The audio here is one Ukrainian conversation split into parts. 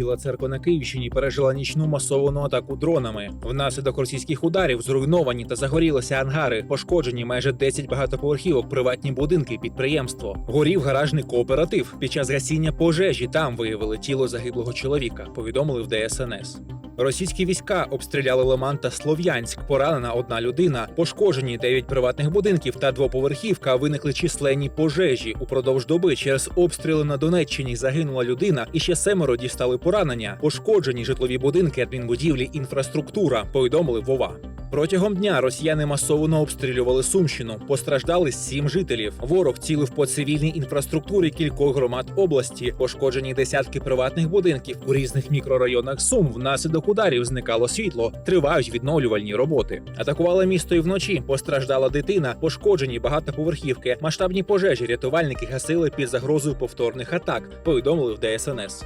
Біла церква на Київщині пережила нічну масовану атаку дронами. Внаслідок російських ударів зруйновані та загорілися ангари, пошкоджені майже 10 багатоповерхівок, приватні будинки, підприємство. Горів гаражний кооператив. Під час гасіння пожежі там виявили тіло загиблого чоловіка. Повідомили в ДСНС. Російські війська обстріляли Лиман та Слов'янськ. Поранена одна людина. Пошкоджені 9 приватних будинків та двоповерхівка. Виникли численні пожежі. Упродовж доби через обстріли на Донеччині загинула людина, і ще семеро дістали поранення. Пошкоджені житлові будинки, адмінбудівлі, інфраструктура. Повідомили Вова. Протягом дня росіяни масово обстрілювали Сумщину. Постраждали сім жителів. Ворог цілив по цивільній інфраструктурі кількох громад області. Пошкоджені десятки приватних будинків у різних мікрорайонах Сум. Внаслідок ударів зникало світло. Тривають відновлювальні роботи. Атакували місто і вночі. Постраждала дитина, пошкоджені багатоповерхівки. Масштабні пожежі рятувальники гасили під загрозою повторних атак. Повідомили в ДСНС.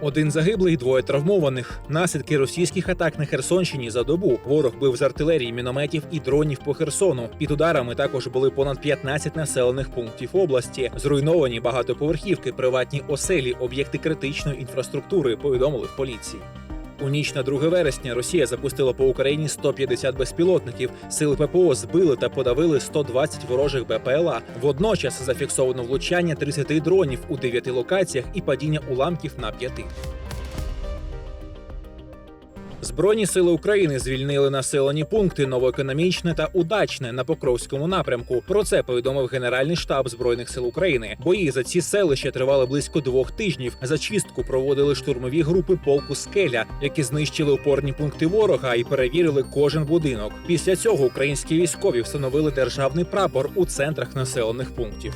Один загиблий, двоє травмованих. Наслідки російських атак на Херсонщині за добу. Ворог бив з артилерії, мінометів і дронів по Херсону. Під ударами також були понад 15 населених пунктів області. Зруйновані багатоповерхівки, приватні оселі, об'єкти критичної інфраструктури. Повідомили в поліції. У ніч на 2 вересня Росія запустила по Україні 150 безпілотників. Сили ППО збили та подавили 120 ворожих БПЛА. Водночас зафіксовано влучання 30 дронів у 9 локаціях і падіння уламків на 5. Збройні сили України звільнили населені пункти Новоекономічне та Удачне на Покровському напрямку. Про це повідомив Генеральний штаб збройних сил України. Бої за ці селища тривали близько двох тижнів. Зачистку проводили штурмові групи полку Скеля, які знищили опорні пункти ворога і перевірили кожен будинок. Після цього українські військові встановили державний прапор у центрах населених пунктів.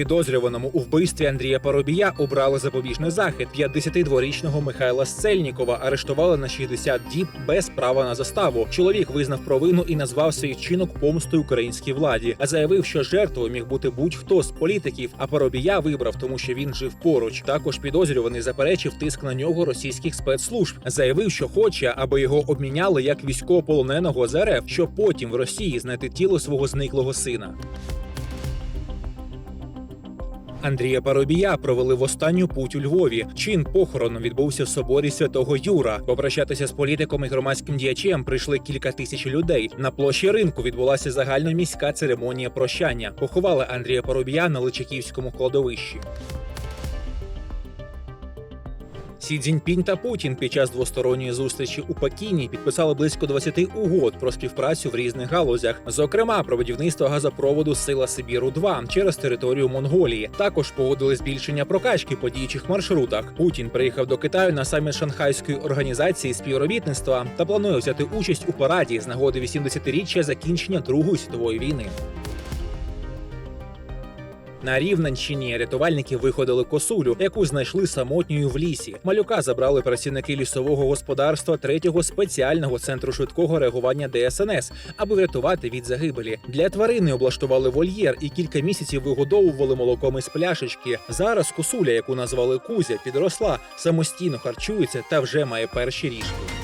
Підозрюваному у вбивстві Андрія Парубія обрали запобіжний захід. 52-річного Михайла Сцельнікова арештували на 60 діб без права на заставу. Чоловік визнав провину і назвав свій вчинок помстою українській владі, а заявив, що жертвою міг бути будь-хто з політиків. А Парубія вибрав, тому що він жив поруч. Також підозрюваний заперечив тиск на нього російських спецслужб. Заявив, що хоче, аби його обміняли як військовополоненого з РФ, щоб потім в Росії знайти тіло свого зниклого сина. Андрія Парубія провели в останню путь у Львові. Чин похорону відбувся в соборі святого Юра. Попрощатися з політиком і громадським діячем прийшли кілька тисяч людей. На площі ринку відбулася загальноміська церемонія прощання. Поховали Андрія Парубія на Личаківському кладовищі. Сі Цзіньпінь та Путін під час двосторонньої зустрічі у Пекіні підписали близько 20 угод про співпрацю в різних галузях, зокрема про будівництво газопроводу Сила Сибіру 2 через територію Монголії. Також погодили збільшення прокачки по діючих маршрутах. Путін приїхав до Китаю на саміт Шанхайської організації співробітництва та планує взяти участь у параді з нагоди 80-річчя закінчення Другої світової війни. На Рівненщині рятувальники виходили косулю, яку знайшли самотньою в лісі. Малюка забрали працівники лісового господарства третього спеціального центру швидкого реагування ДСНС, аби врятувати від загибелі. Для тварини облаштували вольєр і кілька місяців вигодовували молоком із пляшечки. Зараз косуля, яку назвали Кузя, підросла, самостійно харчується та вже має перші ріжки.